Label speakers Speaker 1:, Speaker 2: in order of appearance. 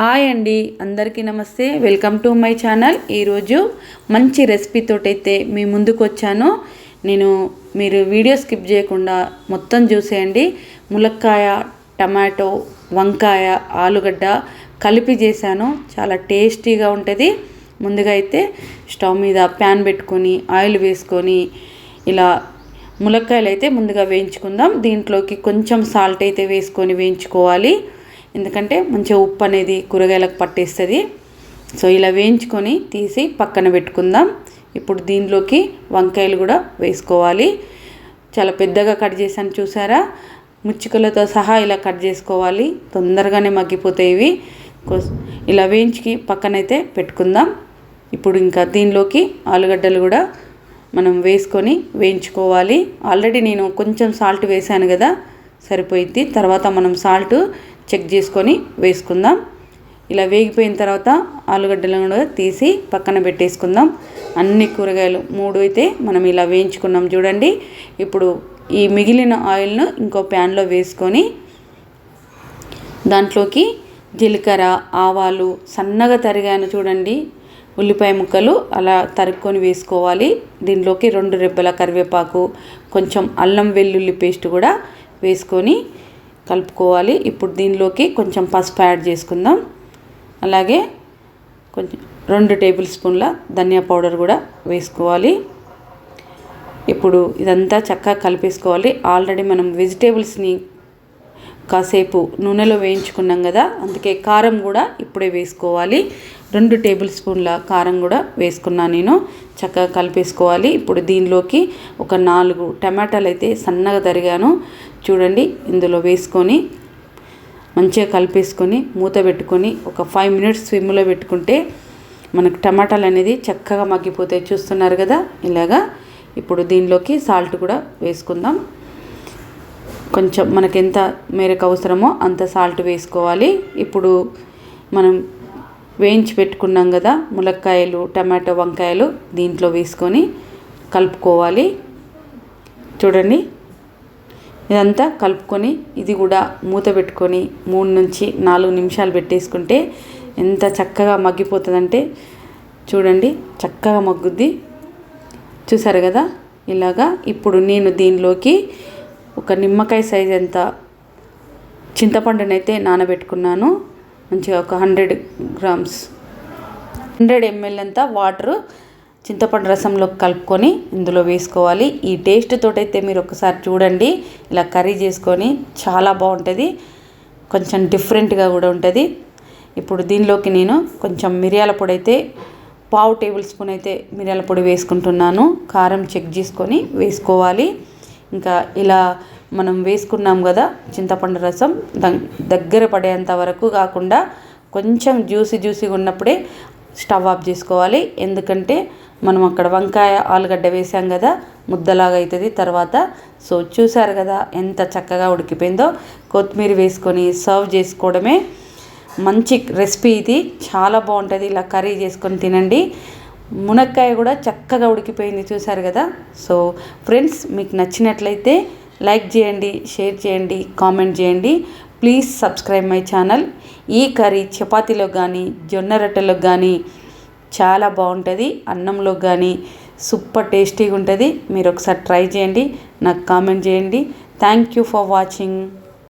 Speaker 1: Hi అండి అందరికీ నమస్తే. Welcome to my channel. ఈరోజు మంచి రెసిపీతోటైతే మీ ముందుకు వచ్చాను నేను మీరు వీడియో స్కిప్ చేయకుండా మొత్తం చూసేయండి. ములక్కాయ టమాటో వంకాయ ఆలుగడ్డ కలిపి చేశాను. చాలా టేస్టీగా ఉంటుంది. ముందుగా అయితే స్టవ్ మీద ప్యాన్ పెట్టుకొని ఆయిల్ వేసుకొని ఇలా ములక్కాయలు అయితే ముందుగా వేయించుకుందాం. దీంట్లోకి కొంచెం సాల్ట్ అయితే వేసుకొని వేయించుకోవాలి. ఎందుకంటే మంచిగా ఉప్పు అనేది కూరగాయలకు పట్టేస్తుంది. సో ఇలా వేయించుకొని తీసి పక్కన పెట్టుకుందాం. ఇప్పుడు దీనిలోకి వంకాయలు కూడా వేసుకోవాలి. చాలా పెద్దగా కట్ చేశాను చూసారా? ముచ్చుకలతో సహా ఇలా కట్ చేసుకోవాలి. తొందరగానే మగ్గిపోతాయి ఇవి. ఇలా వేయించి పక్కనైతే పెట్టుకుందాం. ఇప్పుడు ఇంకా దీనిలోకి ఆలుగడ్డలు కూడా మనం వేసుకొని వేయించుకోవాలి. ఆల్రెడీ నేను కొంచెం సాల్ట్ వేసాను కదా. సరిపోయిద్ది. తర్వాత మనం సాల్ట్ చెక్ చేసుకొని వేసుకుందాం. ఇలా వేగిపోయిన తర్వాత ఆలుగడ్డలను కూడా తీసి పక్కన పెట్టేసుకుందాం. అన్ని కూరగాయలు మూడు అయితే మనం ఇలా వేయించుకున్నాం చూడండి. ఇప్పుడు ఈ మిగిలిన ఆయిల్ను ఇంకో ప్యాన్లో వేసుకొని దాంట్లోకి జీలకర్ర ఆవాలు సన్నగా తరిగాను చూడండి. ఉల్లిపాయ ముక్కలు అలా తరుక్కొని వేసుకోవాలి. దీనిలోకి రెండు రెబ్బల కరివేపాకు కొంచెం అల్లం వెల్లుల్లి పేస్ట్ కూడా వేసుకొని కలుపుకోవాలి. ఇప్పుడు దీనిలోకి కొంచెం పసుపు యాడ్ చేసుకుందాం. అలాగే కొంచెం రెండు టేబుల్ స్పూన్ల ధనియా పౌడర్ కూడా వేసుకోవాలి. ఇప్పుడు ఇదంతా చక్కగా కలిపేసుకోవాలి. ఆల్రెడీ మనం వెజిటేబుల్స్ని కాసేపు నూనెలో వేయించుకున్నాం కదా అందుకే కారం కూడా ఇప్పుడే వేసుకోవాలి. రెండు టేబుల్ స్పూన్ల కారం కూడా వేసుకున్నాను నేను చక్కగా కలిపేసుకోవాలి. ఇప్పుడు దీనిలోకి ఒక నాలుగు టమాటాలు అయితే సన్నగా తరిగాను. చూడండి ఇందులో వేసుకొని మంచిగా కలిపేసుకొని మూత పెట్టుకొని ఒక ఫైవ్ మినిట్స్ స్విమ్లో పెట్టుకుంటే మనకు టమాటాలు అనేది చక్కగా మగ్గిపోతాయి. చూస్తున్నారు కదా ఇలాగా. ఇప్పుడు దీనిలోకి సాల్ట్ కూడా వేసుకుందాం. కొంచెం మనకి ఎంత మేరకు అవసరమో అంత సాల్ట్ వేసుకోవాలి. ఇప్పుడు మనం వేయించి పెట్టుకున్నాం కదా ములక్కాయలు టమాటో వంకాయలు దీంట్లో వేసుకొని కలుపుకోవాలి. చూడండి ఇదంతా కలుపుకొని ఇది కూడా మూత పెట్టుకొని మూడు నుంచి నాలుగు నిమిషాలు పెట్టేసుకుంటే ఎంత చక్కగా మగ్గిపోతుందంటే చూడండి చక్కగా మగ్గుద్ది. చూసారు కదా ఇలాగా ఇప్పుడు నేను దీనిలోకి ఒక నిమ్మకాయ సైజ్ ఎంత చింతపండునైతే నానబెట్టుకున్నాను. మంచిగా ఒక హండ్రెడ్ గ్రామ్స్. హండ్రెడ్ ఎంఎల్ అంతా వాటరు చింతపండు రసంలో కలుపుకొని ఇందులో వేసుకోవాలి. ఈ టేస్ట్ తోటైతే మీరు ఒకసారి చూడండి. ఇలా కర్రీ చేసుకొని చాలా బాగుంటుంది. కొంచెం డిఫరెంట్గా కూడా ఉంటుంది. ఇప్పుడు దీనిలోకి నేను కొంచెం మిరియాల పొడి అయితే పావు టేబుల్ స్పూన్ అయితే మిరియాల పొడి వేసుకుంటున్నాను. కారం చెక్ చేసుకొని వేసుకోవాలి. ఇంకా ఇలా మనం వేసుకున్నాం కదా చింతపండు రసం దగ్గర పడేంత వరకు కాకుండా కొంచెం జ్యూసీ జ్యూసీగా ఉన్నప్పుడే స్టవ్ ఆఫ్ చేసుకోవాలి. ఎందుకంటే మనం అక్కడ వంకాయ ఆలుగడ్డ వేసాం కదా ముద్దలాగా అవుతుంది తర్వాత సో చూసారు కదా ఎంత చక్కగా ఉడికిపోయిందో. కొత్తిమీర వేసుకొని సర్వ్ చేసుకోవడమే మంచి రెసిపీ ఇది. చాలా బాగుంటుంది. ఇలా కర్రీ చేసుకొని తినండి. మునక్కాయ కూడా చక్కగా ఉడికిపోయింది చూసారు కదా? సో ఫ్రెండ్స్ మీకు నచ్చినట్లయితే లైక్ చేయండి షేర్ చేయండి కామెంట్ చేయండి. Please subscribe my channel. ఈ కర్రీ చపాతీలో కానీ జొన్న రొట్టెలో కానీ చాలా బాగుంటుంది. అన్నంలో కానీ సూపర్ టేస్టీగా ఉంటుంది మీరు ఒకసారి ట్రై చేయండి నాకు కామెంట్ చేయండి. Thank you for watching.